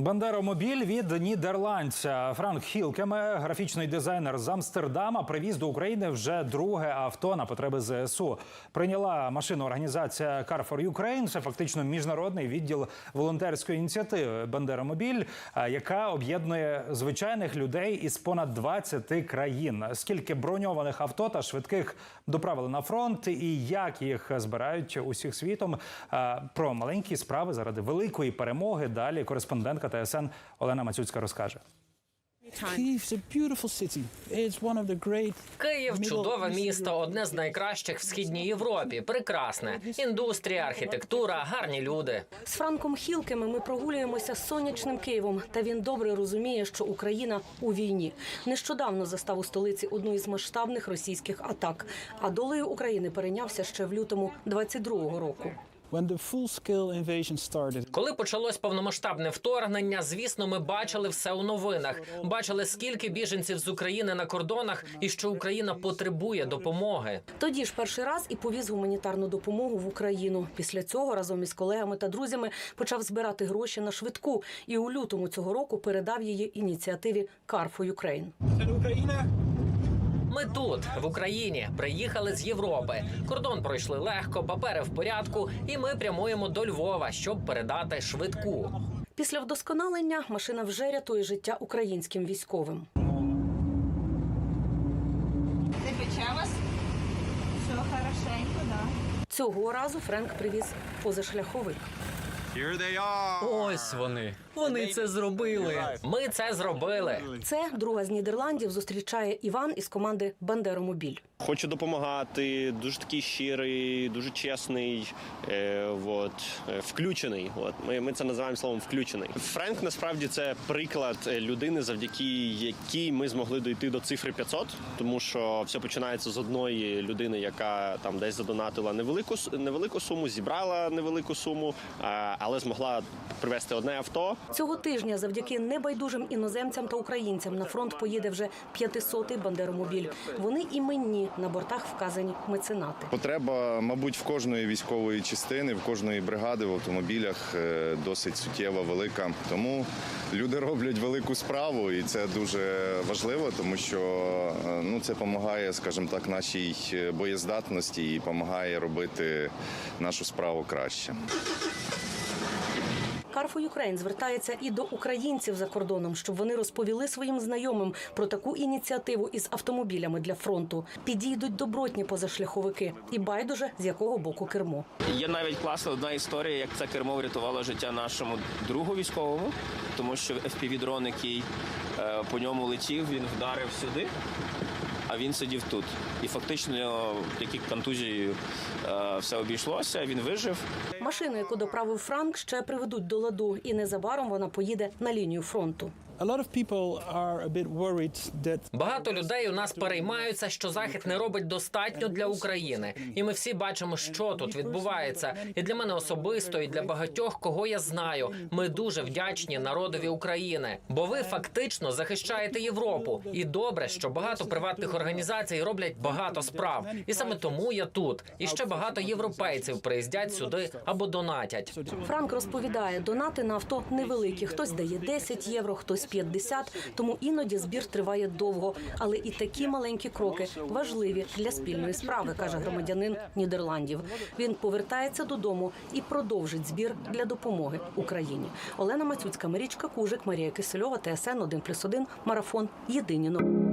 Бандеромобіль від нідерландця Франк Хілкеме, графічний дизайнер з Амстердама, привіз до України вже друге авто на потреби ЗСУ. Прийняла машину організація Car for Ukraine. Це фактично міжнародний відділ волонтерської ініціативи Бандеромобіль, яка об'єднує звичайних людей із понад 20 країн. Скільки броньованих авто та швидких доправили на фронт, і як їх збирають усіх світом. Про маленькі справи заради великої перемоги. Далі кореспондентка ТСН Олена Мацюцька розкаже. Київ чудове місто, одне з найкращих в східній Європі. Прекрасне індустрія, архітектура, гарні люди. З Франком Хілкеми ми прогулюємося сонячним Києвом, та він добре розуміє, що Україна у війні. Нещодавно застав у столиці одну із масштабних російських атак. А долею України перейнявся ще в лютому 22-го року. When the full-scale invasion started. Коли почалось повномасштабне вторгнення, звісно, ми бачили все у новинах. Бачили, скільки біженців з України на кордонах, і що Україна потребує допомоги. Тоді ж перший раз і повіз гуманітарну допомогу в Україну. Після цього разом із колегами та друзями почав збирати гроші на швидку і у лютому цього року передав її ініціативі Car for Ukraine. Ми тут, в Україні, приїхали з Європи. Кордон пройшли легко, папери в порядку, і ми прямуємо до Львова, щоб передати швидку. Після вдосконалення машина вже рятує життя українським військовим. Не пече вас? Все хорошенько, да. Цього разу Френк привіз позашляховик. Ось вони. Вони це зробили. Ми це зробили. Це друга з Нідерландів зустрічає Іван із команди Бандеромобіль. Хочу допомагати, дуже такий щирий, дуже чесний, е, от, е, включений. От. Ми, ми це називаємо словом включений. Френк насправді це приклад е, людини, завдяки якій ми змогли дойти до цифри 500, тому що все починається з одної людини, яка там десь задонатила невелику, невелику суму, зібрала невелику суму, але змогла привезти одне авто. Цього тижня завдяки небайдужим іноземцям та українцям на фронт поїде вже 500-й Бандеромобіль. Вони іменні на бортах вказані меценати. Потреба, мабуть, в кожної військової частини, в кожної бригади в автомобілях е, досить суттєва, велика. Тому люди роблять велику справу, і це дуже важливо, тому що е, ну це допомагає, скажімо так, нашій е, боєздатності і допомагає робити нашу справу краще. Car for звертається і до українців за кордоном, щоб вони розповіли своїм знайомим про таку ініціативу із автомобілями для фронту. Підійдуть добротні позашляховики, і байдуже з якого боку кермо. Є навіть класна одна історія, як це кермо врятувало життя нашому другу військовому, тому що FPV-дрон, який е, по ньому летів, він вдарив сюди, а він сидів тут. І фактично, які контузією е, все обійшлося, він вижив. Машину, яку доправив Франк, ще приведуть до ладу, і незабаром вона поїде на лінію фронту. A lot of people are a bit worried that Багато людей у нас переймаються, що захід не робить достатньо для України, і ми всі бачимо, що тут відбувається. І для мене особисто, і для багатьох, кого я знаю, ми дуже вдячні народові України, бо ви фактично захищаєте Європу. І добре, що багато приватних організацій роблять багато справ. І саме тому я тут. І ще багато європейців приїздять сюди або донатять. Франк розповідає, донати на авто невеликі. Хтось дає 10 євро, хтось 50, тому іноді збір триває довго. Але і такі маленькі кроки важливі для спільної справи, каже громадянин Нідерландів. Він повертається додому і продовжить збір для допомоги Україні. Олена Мацюцька, Марічка Кужик, Марія Кисельова, ТСН 1+,1, Марафон. Єдині новини.